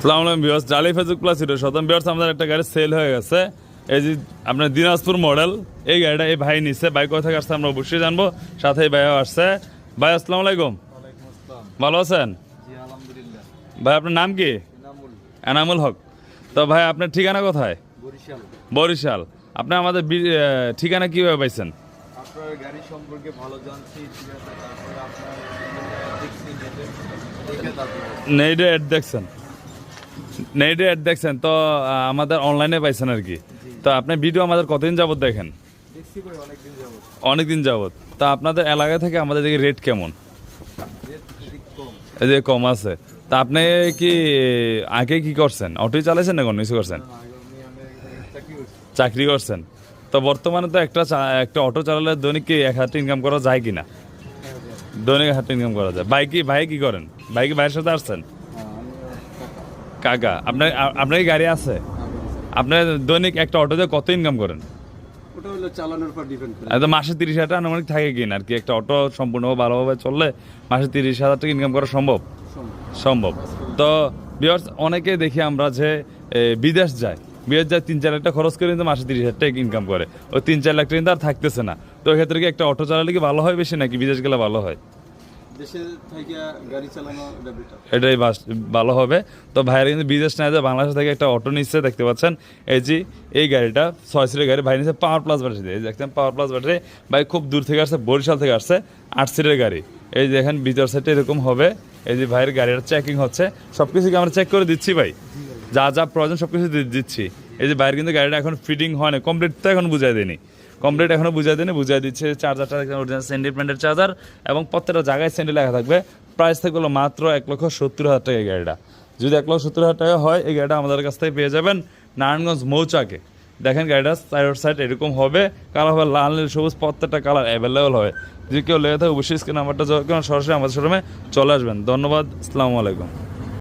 সালাম আলাইকুম বিয়াস জালি ফেসবুক প্লাস হিরো শতম বিয়ার্স আমাদের একটা গাড়ি সেল হয়ে গেছে। এই যে আপনার দিনাজপুর মডেল এই গাড়িটা এই ভাই নিচ্ছে বাইক কোথা আসছে আমরা অবশ্যই জানব। সাথে এই ভাইও আসছে। ভাই আসসালামু আলাইকুম। ভালো আছেন? ভাই আপনার নাম কি? এনামুল। হক। তো ভাই আপনার ঠিকানা কোথায়? বরিশাল। আপনি আমাদের ঠিকানা কীভাবে পাইছেন? আপনার গাড়ি সম্পর্কে ভালো জানছি ঠিক আছে তারপরে আপনার দেখছি নেটে দেখছেন। নেইডে অ্যাড দেখছেন তো আমাদের অনলাইনে পাইছেন আর কি। তো আপনি ভিডিও আমাদের কতদিন যাবত দেখেন? অনেকদিন যাবত অনেক দিন যাবত তা আপনাদের এলাকা থেকে আমাদের দিকে রেট কেমন? এই যে কম। আছে। তা আপনি কি আগে কি করছেন? অটোই চালাইছেন না কোনো? কিছু করছেন? চাকরি করছেন। তো বর্তমানে তো একটা একটা অটো চালালে দৈনিক কি এক হাজার ইনকাম করা যায় কি না দৈনিক হাতে ইনকাম করা যায়। বাইকে ভাই কি করেন? বাইকে ভাইয়ের সাথে আসছেন? হ্যাঁ, কাকা আপনার আপনার গাড়ি আছে? আপনার দৈনিক একটা অটোতে কত ইনকাম করেন? ওটা হলো চালানোর উপর ডিপেন্ড করে। মাসে তিরিশ হাজার টাকা আনুমানিক থাকে কিনা? আর কি একটা অটো সম্পূর্ণ ভালোভাবে চললে মাসে তিরিশ হাজার টাকা ইনকাম করা সম্ভব? সম্ভব। তো বিয়ার্স অনেকে দেখি আমরা যে বিদেশ যায়। বিদেশ যায় তিন চার লাখ টাকা খরচ করে কিন্তু মাসে তিরিশ হাজার টাকা ইনকাম করে। ওই তিন চার লাখ টাকা কিন্তু আর থাকতেছে না। তো ক্ষেত্রে কি একটা অটো চালালে কি ভালো হয় বেশি নাকি বিদেশ গেলে ভালো হয়? এটাই ভালো হবে। তো ভাইয়ের কিন্তু বিদেশ না যায় বাংলাদেশ থেকে একটা অটো নিচ্ছে, দেখতে পাচ্ছেন? এই যে, এই গাড়িটা ছয় সিটের গাড়ি, ভাই নিচ্ছে পাওয়ার প্লাস ব্যাটারি দিয়ে। এই দেখছেন পাওয়ার প্লাস ব্যাটারি ভাই খুব দূর থেকে আসছে, বরিশাল থেকে আসছে আট সিটের গাড়ি। এই যে এখন ভিতর সাইডে এরকম হবে। এই যে ভাইয়ের গাড়িটা চেকিং হচ্ছে। সব কিছুকে আমরা চেক করে দিচ্ছি ভাই? যা যা প্রয়োজন সব কিছু দিচ্ছি। এই যে বাইরের কিন্তু গাড়িটা এখন ফিটিং হয় না কমপ্লিট তো এখন বুঝাই দেয়নি। কমপ্লিট এখনও বুঝাই দেয়নি, বুঝাই দিচ্ছে চার্জারটা অরিজিনাল স্যান্ডেল প্যান্ডের চার্জার এবং প্রত্যেকটা জায়গায় স্যান্ডেল লেখা থাকবে। প্রাইস থাকবে মাত্র এক লক্ষ সত্তর হাজার টাকা এই গাড়িটা। যদি এক লক্ষ সত্তর হাজার টাকা হয়, এই গাড়িটা আমাদের কাছ থেকে পেয়ে যাবেন নারায়ণগঞ্জ মৌচাকে। দেখেন গাড়িটা সাইড সাইড এরকম হবে কালার হবে লাল, নীল, সবুজ, প্রত্যেকটা কালার অ্যাভেলেবল হবে। যদি কেউ লেগে থাকে, অবশ্যই স্ক্রিন নাম্বারটা সরাসরি আমাদের শোরুমে চলে আসবেন। ধন্যবাদ, আসসালামু আলাইকুম।